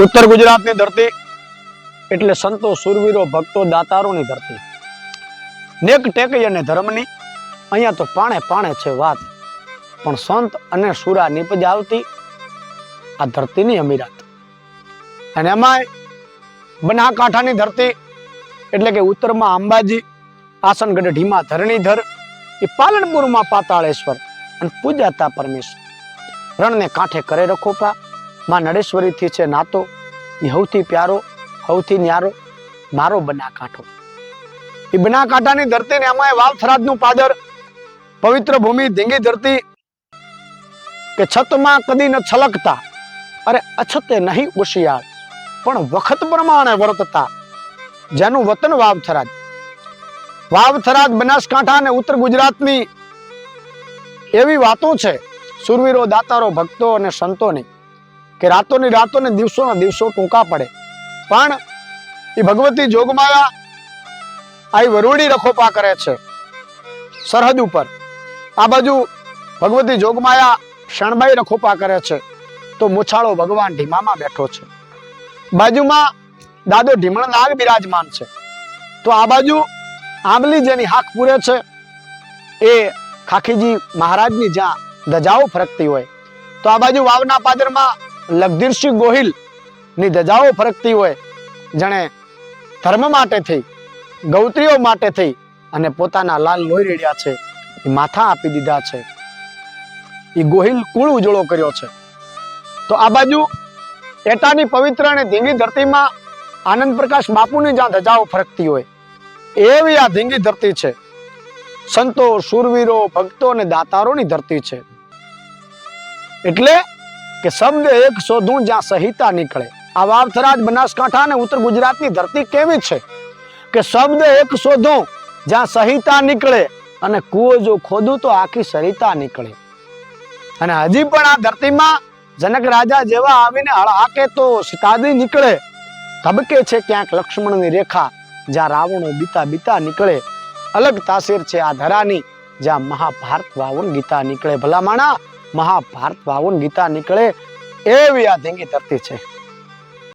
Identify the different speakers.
Speaker 1: ઉત્તર ગુજરાતની ધરતી એટલે સંતો, સુરવીરો, ભક્તો, દાતારોની ધરતી. નેક ટેકઈ અને ધર્મની, અહીંયા તો પાણે પાણે છે વાત. પણ સંત અને સુરા નિપજ આવતી આ ધરતીની અમીરાત. અને એમાંય બનાકાંઠાની ધરતી એટલે કે ઉત્તરમાં અંબાજી, આસનગઢ ઢીમા ધરણીધર, એ પાલનપુરમાં પાતાળેશ્વર અને પૂજાતા પરમેશ્વર. રણને કાંઠે કરે રખોપા માં નરેશ્વરીથી છે નાતો એ સૌથી પ્યારો સૌથી ન્યારો, મારો બનાકાંઠો. એ બનાકાંઠાની ધરતીને એમાં વાવ થરાદનું પાદર, પવિત્ર ભૂમિ ધીંગી ધરતી, કે છતમાં કદી ન છલકતા, અરે અછતે નહીં ઉશિયાળ પણ વખત પ્રમાણે વર્તતા, જેનું વતન વાવ વાવથરાજ વાવ થરાદ બનાસકાંઠા અને ઉત્તર ગુજરાતની એવી વાતો છે, સુરવીરો, દાતારો, ભક્તો અને સંતોની. કે રાતોની રાતો ને દિવસોના દિવસો ટૂંકા પડે. પણ એ ભગવતી જોગમાયા આ વરુડી રખોપા કરે છે. સરહદ ઉપર. આ બાજુ ભગવતી જોગમાયા શણબાઈ રખોપા કરે છે. તો મોછાળો ભગવાન ઢીમામાં બેઠો છે. બાજુમાં દાદો ઢીમણ નાગ બિરાજમાન છે. તો આ બાજુ આંબલી જેની હાક પૂરે છે, એ ખાખીજી મહારાજની જ્યાં ધજાઓ ફરકતી હોય. તો આ બાજુ વાવના પાદરમાં લગધીરસિંહ ગોહિલની ધજાઓ ફરકતી હોય, જેણે ધર્મ માટે થઈ, ગૌત્રીઓ માટે થઈ અને પોતાના લાલ લોહી રેડ્યા છે, એ માથા આપી દીધા છે. એ ગોહિલ કુળ ઉજળો કર્યો છે. તો આ બાજુ એટાની પવિત્ર અને ધીંગી ધરતીમાં આનંદ પ્રકાશ બાપુની જ્યાં ધજાઓ ફરકતી હોય, એવી આ ધીંગી ધરતી છે. સંતો, સુરવીરો, ભક્તો અને દાતારોની ધરતી છે. એટલે કે શબ્દ એક શોધું જ્યાં સહિતા નીકળે. આ વાવથરાજ બનાસકાંઠા અને ઉત્તર ગુજરાતની ધરતી કેવી છે? કે શબ્દ એક શોધું જ્યાં સહિતા નીકળે અને કુવો જો ખોદું તો આખી સરિતા નીકળે. અને હજી પણ આ ધરતીમાં જનક રાજા જેવા આવીને હળહાકે તો સીતાદી નીકળે. ધબકે છે ક્યાંક લક્ષ્મણની રેખા, જ્યાં રાવણો બીતા બીતા નીકળે. અલગ તાસીર છે આ ધરાની, જ્યાં મહાભારત વાવન ગીતા નીકળે. ભલામાણા મહાભારત ભાવન ગીતા નીકળે એવી આ ધીંગી ધરતી છે.